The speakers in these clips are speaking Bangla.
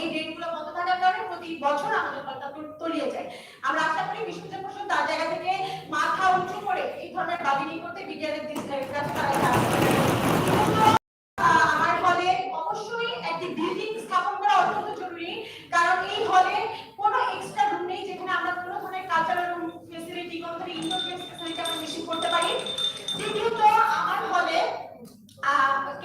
এই ড্রেনগুলো বন্ধ থাকার কারণে প্রতি বছর আমাদের হলটা তলিয়ে যায়। আমরা আশা করি বিশ্বজিৎ প্রসাদ তার জায়গা থেকে মাথা উঁচু করে এই ধরনের বাদিনী করতে বিজ্ঞানের কাছে অত্যন্ত জরুরি, কারণ এই হলে কোনো এক্সট্রা রুম নেই যেখানে আমরা কোনো ধরনের কালচারাল ফেসিলিটি কোনো ফেসিলিটি আমরা মেশিন করতে পারি। দ্বিতীয়ত, আমার হলে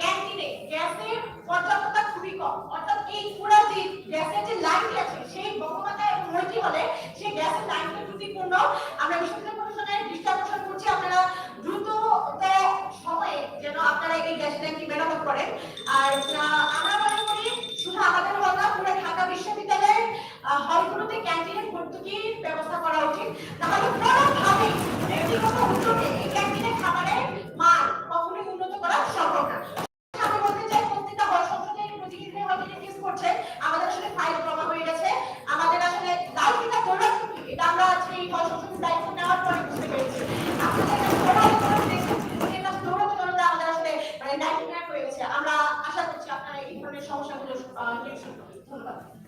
ক্যান্টিনে গ্যাসের পর্যাপ্ততা খুবই কম, অর্থাৎ এই পুরো যে গ্যাসের যে লাইনটি আছে সেই বঙ্গমাতা এবং মৈত্রী হলে সেই গ্যাসের লাইনটা ত্রুটিপূর্ণ আমরা বিশ্ববিদ্যালয় প্রশাসনের দৃষ্টি আকর্ষণ করছি আপনারা দ্রুত সময়ে যেন আপনারা এই গ্যাস ট্যাঙ্কি মেরামত করেন আর আহ, আমরা মনে করি শুধু আমাদের হল না পুরো ঢাকা বিশ্ববিদ্যালয়ের আহ, হলগুলোতে ভর্তুকির ব্যবস্থা করা উচিত? তাহলে কোনোভাবেই ব্যক্তিগত উদ্যোগে এই ক্যান্টিনের খাবারের মান কখনোই উন্নত করা সম্ভব না আমি বলতে চাই প্রত্যেকটা হল সংসদে প্রতিনিধি হয়তো রিলিজ করছে আমাদের আসলে ফাইল জমা হয়ে গেছে আমাদের আসলে দায়িত্বটা দৌড়াচ্ছ কি এটা আমরা আজকে এই হল সংসদের দায়িত্ব নেওয়ার পরে বুঝতে পেরেছি আপনাদের কাছে দৌড়াতে দৌড়াতে দেখছেন, কিন্তু এটা দৌড়াতে দৌড়াতে আমাদের আসলে মানে নাইটমেয়ার হয়ে গেছে আমরা আশা করছি আপনারা এই ধরনের সমস্যাগুলো আহ, নিরসন করবেন ধন্যবাদ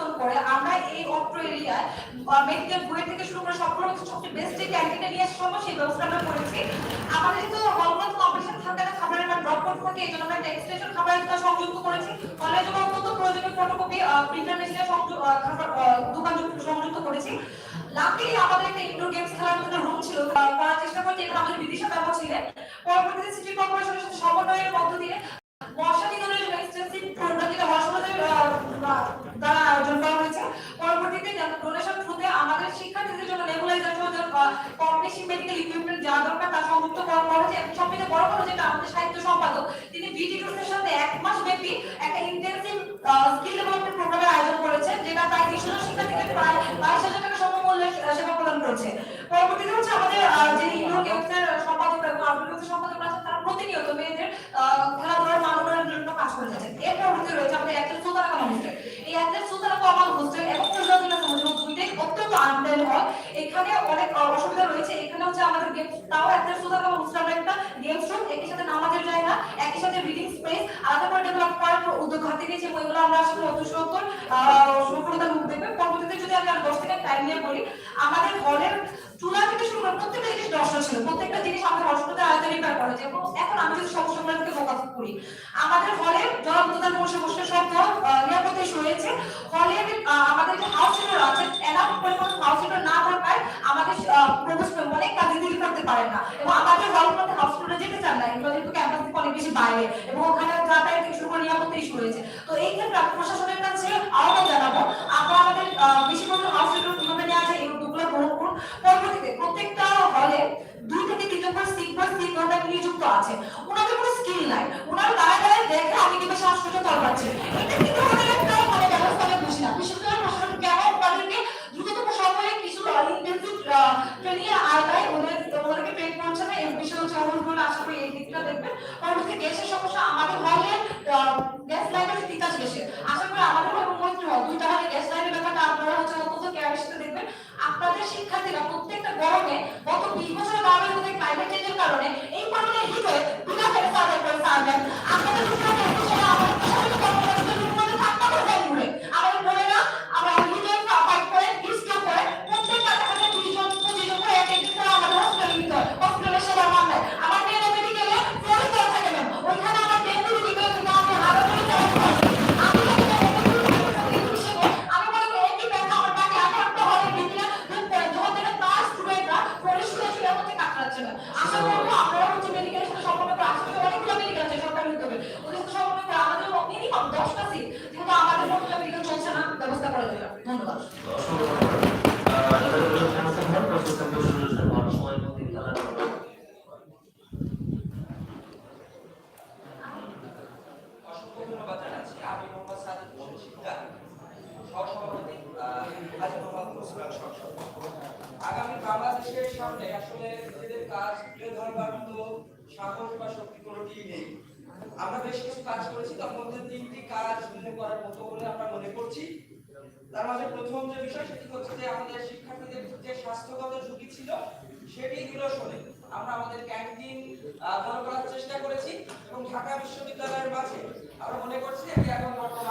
পরিবর্তন করে আমরা এই অত্র এরিয়ায় মেডিকেল বই থেকে শুরু করে সব রকম সবচেয়ে বেস্ট যে ক্যান্টিনে নিয়ে আসা সম্ভব সেই ব্যবস্থা আমরা করেছি। আমাদের যেহেতু হলগুলো কম্পিটিশন থাকে না খাবারের মান ড্রপ করতে থাকে এই জন্য আমরা একটা এক্সটেনশন খাবারের সংযুক্ত করেছি। হলের জন্য অত্যন্ত প্রয়োজনীয় ফটোকপি প্রিন্টার আহ, খাবার দোকান যুক্ত- সংযুক্ত করেছি। লাকিলি আমাদের একটা ইনডোর গেমস খেলার মতো রুম ছিল করার চেষ্টা করছি এখানে আমাদের বিদিশা ব্যবহার ছিলেন। পরবর্তীতে সিটি কর্পোরেশনের সাথে সমন্বয়ের মধ্য দিয়ে বর্ষা দিনের জন্য এক্সটেন্সিভ প্রোগ্রাম যেটা হর্ষবর্ধনের দ্বারা আয়োজন করা হয়েছে পরবর্তীতে ডোনেশন থ্রুতে আমাদের শিক্ষার্থীদের জন্য নেবুলাইজার সহ কম বেশি মেডিকেল ইকুইপমেন্ট যা দরকার তা সংযুক্ত করা হয়েছে এবং সবথেকে বড় কথা যেটা আমাদের সাহিত্য সম্পাদক। তিনি বিটি গ্রুপের সাথে এক মাস ব্যাপী একটা ইন্টেন্সিভ স্কিল ডেভেলপমেন্ট প্রোগ্রামের আয়োজন করেছে যেটা প্রায় তিনশো শিক্ষার্থীকে প্রায় বাইশ হাজার টাকা সমমূল্যে সেবা প্রদান করছে। পরবর্তীতে হচ্ছে আমাদের যে ইউরো গেমসের সম্পাদক এবং আউটডোর সম্পাদক আছে তারা প্রতিনিয়ত মেয়েদের খেলাধুলার মান উন্নয়নের জন্য কাজ করে যাচ্ছে এর পরবর্তী রয়েছে আমাদের অ্যাথলেট সুতারা হোস্টেল। এই অ্যাথলেট সুতারা কামাল হোস্টেল এবং দুইটাই অত্যন্ত আনপ্ল্যান হয় এখানে অনেক আহ, অসুবিধা রয়েছে এখানে হচ্ছে আমাদের গেমস তাও অ্যাথলেট সুতারা কামাল হোস্টেল একটা গেমস রুম একই সাথে নামাজের জায়গা, একই সাথে রিডিং স্পেস আলাদা করে ডেভেলপ করার উদ্যোগ হাতে নিয়েছি এবং এগুলো আমরা আসলে অত সত্তর সফলতার মুখ দেখবে। পরবর্তীতে যদি আমি আর দশ থেকে টাইম নিয়ে বলি, আমাদের হলের চুলা থেকে শুরু করে প্রত্যেকটা জিনিস নষ্ট ছিল। প্রত্যেকটা জিনিস আমাদের হসপিটালে আয়ত্ত রিপেয়ার করা এবং এখন আমি যদি সমস্যাগুলোকে ফোকাস করি, আমাদের হলে জলাবদ্ধতার বসে বসে সব নিরাপত্তা রয়েছে। হলের আহ, আমাদের যে হাউস হিটার আছে এনাফ পরিমাণ হাউস হিটার না থাকায় আমাদের প্রবেশ অনেক কাজে দিকে করতে পারে না। এবং আমাদের হলগুলোতে হাউস যেতে চান না, এগুলো যেহেতু ক্যাম্পাস থেকে অনেক বেশি বাইরে, এবং ওখানে যাতায়াত থেকে শুরু করে নিরাপত্তা ইস্যু রয়েছে। তো এই ক্ষেত্রে আমি প্রশাসনের কাছে আহ্বান জানাব আপনারা বেশি পরিমাণ হাউস কীভাবে নেওয়া যায়, এই উদ্যোগগুলো গ্রহণ করুন। পরবর্তীতে প্রত্যেকটা হলে দুই থেকে তিনজন করে সিকবার সিক ঘণ্টা নিযুক্ত আছে। ওনাদের কোনো স্কিল নাই। ওনারা দাঁড়ায় দাঁড়ায় দেখে আমি কীভাবে শ্বাস করতে তল পাচ্ছি কিন্তু মানে ব্যবস্থা আমি বুঝি না। কিছু ইন্টেন্সিভ ট্রেনিং আয়তায় ওদের পেট পৌঁছাবে এই বিষয় হচ্ছে অনুকূল আশা করি এই দিকটা দেখবেন পরবর্তী গ্যাসের সমস্যা আমাদের হলে সামনে আসলে নিজেদের কাজ তুলে ধরবার মতো সাহস বা শক্তি কোনোটিই নেই। আমরা বেশ কিছু কাজ করেছি তার মধ্যে তিনটি কাজ উল্লেখ করার মতো বলে আমরা মনে করছি। তার মাঝে প্রথম যে বিষয় সেটি হচ্ছে যে আমাদের শিক্ষার্থীদের যে স্বাস্থ্যগত ঝুঁকি ছিল, সেটি নিরসনে আমরা আমাদের ক্যান্টিন চালু করার চেষ্টা করেছি এবং ঢাকা বিশ্ববিদ্যালয়ের মাঝে আমরা মনে করছি এটি এখন বর্তমানে